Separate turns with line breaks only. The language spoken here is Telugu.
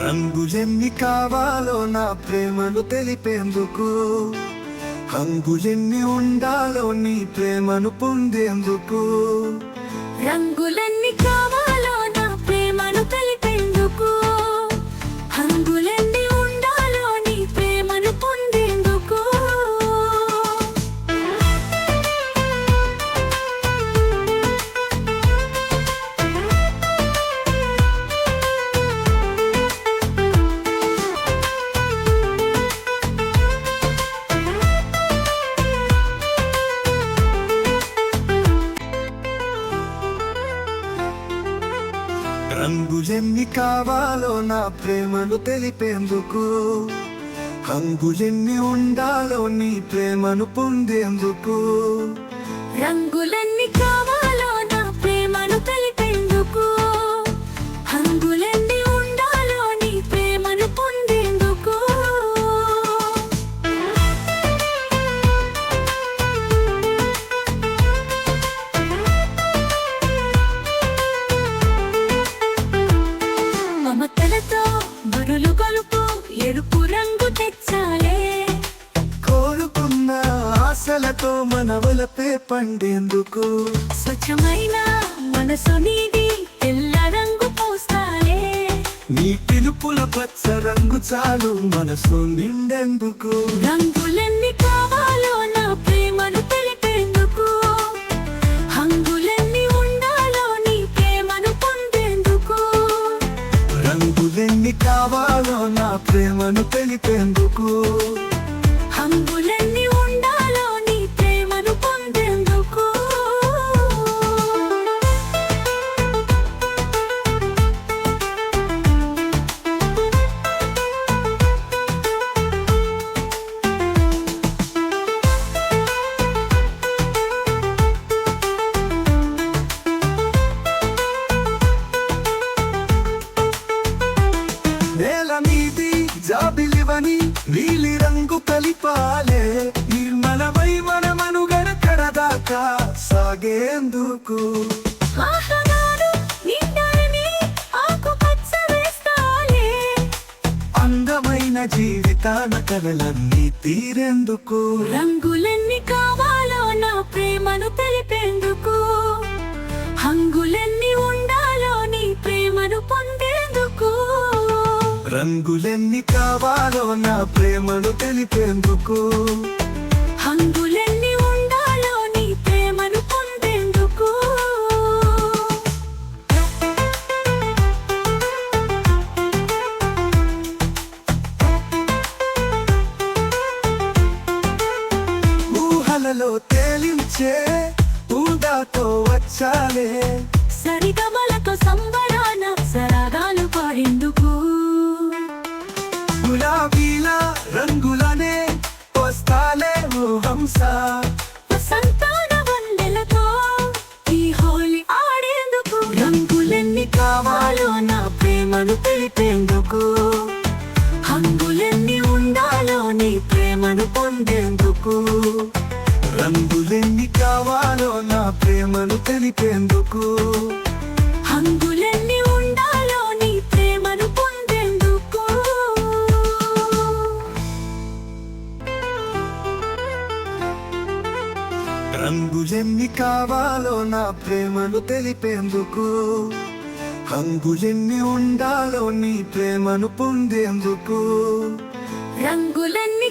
రంగులెన్ని కావాలో నా ప్రేమను తెలిపేందుకు? రంగులెన్ని ఉండాలో నీ ప్రేమను పొందేందుకు?
రంగులన్నీ కావాలి
రంగులెన్ని కావాలో నా ప్రేమను తెలిపేందుకు? రంగులెన్ని ఉండాలో నీ ప్రేమను పొందేందుకు?
రంగులన్నీ కావాలి మమతలతో బరులు కొలుపు ఎరుపు రంగు తెచ్చాలే.
కోరుకున్న ఆశలతో మనవలపే పండేందుకు?
స్వచ్ఛమైన మనసు నీది తెల్ల రంగు పోస్తాలే.
నీ పిలుపుల పచ్చ రంగు చాలు మనసు నిండెందుకు?
రంగులన్నీ కావాలో తెలిపేందుకు
జాబిలివని నీలి రంగు కలిపాలే. నిర్మలమై మన మనుగడ కడదాకా సాగేందుకు. అందమైన జీవితాన కలలన్నీ తీరేందుకు.
రంగులన్నీ కావాలో నా ప్రేమను తెలిపేందుకు. హంగులన్నీ
రంగులెన్ని కావాలో నా ప్రేమను తెలిపేందుకు?
హంగులన్నీ ఉండాలో నీ ప్రేమను పొందేందుకు?
ఊహలలో తేలించే ఊదాతో వచ్చాలే.
సరిగమలతో సంబరాన సరాగాలు పాడేందుకు
గులాబీల రంగులనే వస్తాలే ఓ హంస.
సంతాన వందెలతో ఈ హోలీ ఆడేందుకు? రంగులన్నీ కావాలో నా ప్రేమను తెలిపేందుకు? హంగులన్నీ ఉండాలో నీ ప్రేమను పొందేందుకు?
రంగులెన్ని కావాలో నా ప్రేమను తెలిపేందుకు? రంగులెన్ని కావాలో నా ప్రేమను తెలిపేందుకు? హంగులెన్ని ఉండాలో నీ ప్రేమను పొందేందుకు?
రంగులన్నీ